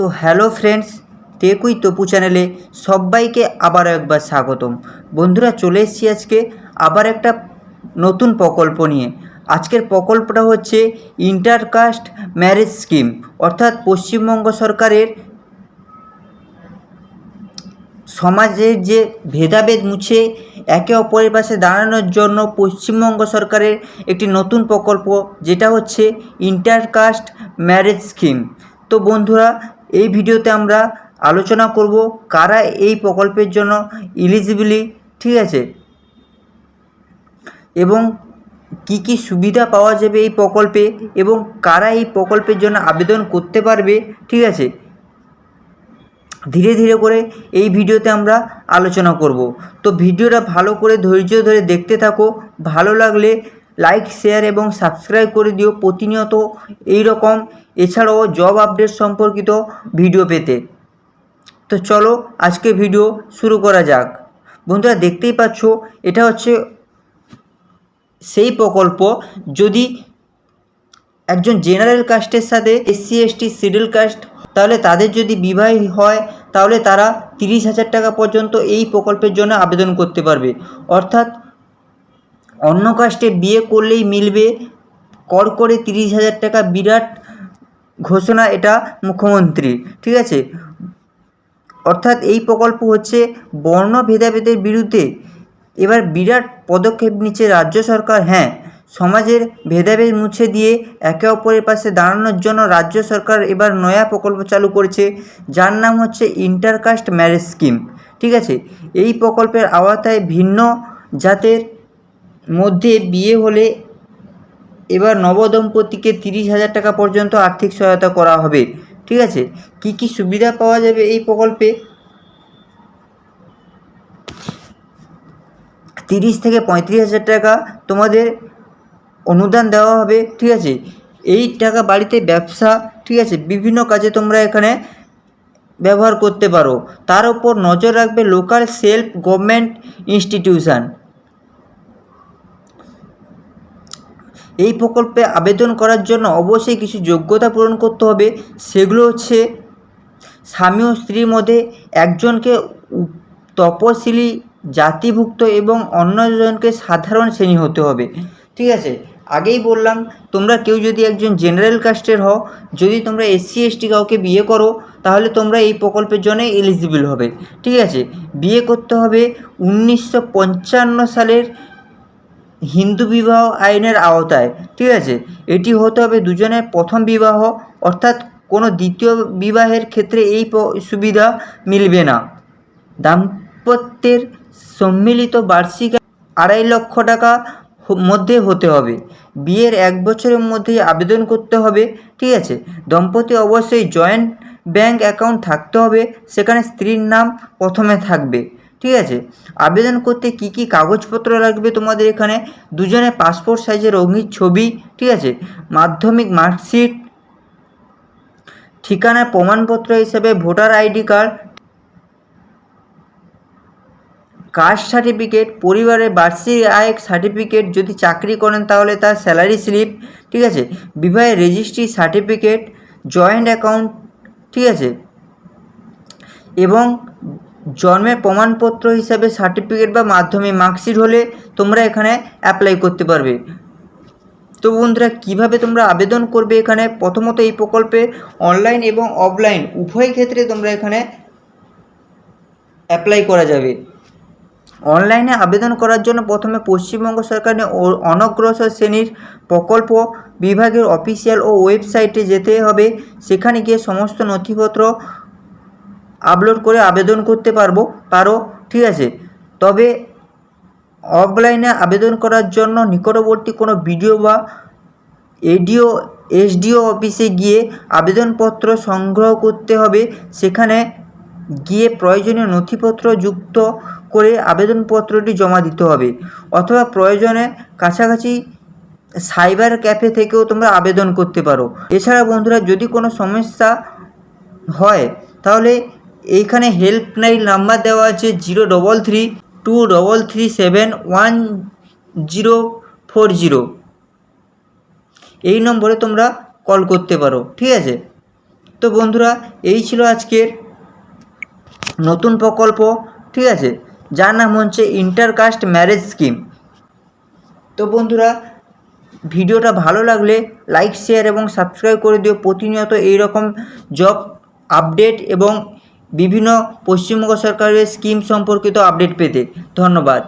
তো hello friends, টেকুই Tapu চ্যানেলে সবাইকে আবারও একবার স্বাগতম। বন্ধুরা, চলে এসেছি আজকে আবার একটা নতুন প্রকল্প নিয়ে। আজকের প্রকল্পটা হচ্ছে ইন্টারকাস্ট ম্যারেজ স্কিম, অর্থাৎ পশ্চিমবঙ্গ সরকারের সমাজের যে ভেদাভেদ মুছে একে অপরের পাশে দাঁড়ানোর জন্য পশ্চিমবঙ্গ সরকারের একটি নতুন প্রকল্প, যেটা হচ্ছে ইন্টারকাস্ট ম্যারেজ স্কিম। তো বন্ধুরা এই ভিডিওতে আমরা আলোচনা করব কারা এই প্রকল্পের জন্য ইলিজিবিলি ঠিক আছে? এবং কি কি সুবিধা পাওয়া যাবে এই প্রকল্পে এবং কারা এই প্রকল্পের জন্য আবেদন করতে পারবে, ঠিক আছে? ধীরে ধীরে করে এই ভিডিওতে আমরা আলোচনা করব। তো ভিডিওটা ভালো করে ধৈর্য ধরে দেখতে থাকো, ভালো লাগলে লাইক শেয়ার এবং সাবস্ক্রাইব করে দিও। প্রতিনিয়ত এই রকম এছাড়াও জব আপডেট সম্পর্কিত ভিডিও পেতে। তো চলো আজকে ভিডিও শুরু করা যাক। বন্ধুরা দেখতেই পাচ্ছ, এটা হচ্ছে সেই প্রকল্প, যদি একজন জেনারেল কাস্টের সাথে এসসি এসটি শিডিউল কাস্ট তাহলে তাদের যদি বিবাহ হয়, তাহলে তারা তিরিশ হাজার টাকা পর্যন্ত এই প্রকল্পের জন্য আবেদন করতে পারবে। অর্থাৎ অন্য কাস্টে বিয়ে করলেই মিলবে, কর করে তিরিশ হাজার টাকা বিরাট ঘোষণা এটা মুখ্যমন্ত্রী ঠিক আছে? অর্থাৎ এই প্রকল্প হচ্ছে বর্ণ ভেদাভেদের বিরুদ্ধে। এবার বিরাট পদক্ষেপ নিচ্ছে রাজ্য সরকার হ্যাঁ সমাজের ভেদাভেদ মুছে দিয়ে একে অপরের পাশে দাঁড়ানোর জন্য রাজ্য সরকার এবার নয়া প্রকল্প চালু করেছে, যার নাম হচ্ছে ইন্টারকাস্ট ম্যারেজ স্কিম ঠিক আছে? এই প্রকল্পের আওতায় ভিন্ন জাতের মধ্যে বিয়ে হলে এবার নবদম্পতিকে তিরিশ হাজার টাকা পর্যন্ত আর্থিক সহায়তা করা হবে। ঠিক আছে? কি কি সুবিধা পাওয়া যাবে এই প্রকল্পে? তিরিশ থেকে পঁয়ত্রিশ হাজার টাকা তোমাদের অনুদান দেওয়া হবে, ঠিক আছে? এই টাকা বাড়িতে ব্যবসা, ঠিক আছে? বিভিন্ন কাজে তোমরা এখানে ব্যবহার করতে পারো। তার উপর নজর রাখবে লোকাল সেলফ গভর্নমেন্ট ইনস্টিটিউশন এই প্রকল্পে আবেদন করার জন্য অবশ্যই কিছু যোগ্যতা পূরণ করতে হবে। সেগুলো হচ্ছে, স্বামী ও স্ত্রীর মধ্যে একজনকে তপশিলি, জাতিভুক্ত এবং অন্যজনকে সাধারণ শ্রেণি হতে হবে। ঠিক আছে? আগেই বললাম, তোমরা কেউ যদি একজন জেনারেল কাস্টের হও, যদি তোমরা এসসি, এসটি কাউকে বিয়ে করো, তাহলে তোমরা এই প্রকল্পের জন্য এলিজিবল হবে। ঠিক আছে? বিয়ে করতে হবে উনিশশো পঞ্চান্ন সালের হিন্দু বিবাহ আইনের আওতায়, ঠিক আছে? এটি হতে হবে দুজনের প্রথম বিবাহ, অর্থাৎ কোনো দ্বিতীয় বিবাহের ক্ষেত্রে এই সুবিধা মিলবে না। দাম্পত্যের সম্মিলিত বার্ষিক আড়াই লক্ষ টাকা মধ্যে হতে হবে। বিয়ের এক বছরের মধ্যেই আবেদন করতে হবে, ঠিক আছে? দম্পতি অবশ্যই জয়েন্ট ব্যাংক অ্যাকাউন্ট থাকতে হবে, সেখানে স্ত্রীর নাম প্রথমে থাকবে। ঠিক আছে? আবেদন করতে কি কি কাগজপত্র লাগবে তোমাদের এখানে? দুজনে পাসপোর্ট সাইজের রঙিন ছবি, ঠিক আছে? মাধ্যমিক মার্কশিট ঠিকানার প্রমাণপত্র হিসেবে voter ID card caste certificate পরিবারের বার্ষিক আয় সার্টিফিকেট যদি চাকরি করেন তাহলে তার স্যালারি স্লিপ ঠিক আছে? বিবাহের রেজিস্ট্রি সার্টিফিকেট জয়েন্ট অ্যাকাউন্ট ঠিক আছে? এবং জন্মের প্রমাণপত্র হিসাবে সার্টিফিকেট বা মাধ্যমিক মার্কশিট হলে তোমরা এখানে অ্যাপ্লাই করতে পারবে। তো বন্ধুরা, কীভাবে তোমরা আবেদন করবে এখানে? প্রথমত এই প্রকল্পে অনলাইন এবং অফলাইন উভয় ক্ষেত্রে তোমরা এখানে অ্যাপ্লাই করা যাবে। অনলাইনে আবেদন করার জন্য প্রথমে পশ্চিমবঙ্গ সরকারের অনগ্রসর শ্রেণির প্রকল্প বিভাগের অফিসিয়াল ও ওয়েবসাইটে যেতে হবে। সেখানে গিয়ে সমস্ত নথিপত্র আপলোড করে আবেদন করতে পারব, পারো, ঠিক আছে? তবে অফলাইনে আবেদন করার জন্য নিকটবর্তী কোনো বিডিও বা এডিও এসডিও অফিসে গিয়ে আবেদনপত্র সংগ্রহ করতে হবে। সেখানে গিয়ে প্রয়োজনীয় নথিপত্র যুক্ত করে আবেদনপত্রটি জমা দিতে হবে। অথবা প্রয়োজনে কাছাকাছি সাইবার ক্যাফে থেকেও তোমরা আবেদন করতে পারো। এছাড়া বন্ধুরা যদি কোনো সমস্যা হয়, তাহলে এইখানে হেল্পলাইন নাম্বার দেওয়া আছে zero double three two double three seven one zero four zero এই নম্বরে তোমরা কল করতে পারো, ঠিক আছে? তো বন্ধুরা, এই ছিল আজকের নতুন প্রকল্প, ঠিক আছে? যার নাম হচ্ছে ইন্টারকাস্ট ম্যারেজ স্কিম তো বন্ধুরা, ভিডিওটা ভালো লাগলে লাইক শেয়ার এবং সাবস্ক্রাইব করে দিও। প্রতিনিয়ত এই রকম জব আপডেট এবং বিভিন্ন পশ্চিমবঙ্গ সরকারের স্কিম সম্পর্কিত আপডেট পেতে। ধন্যবাদ।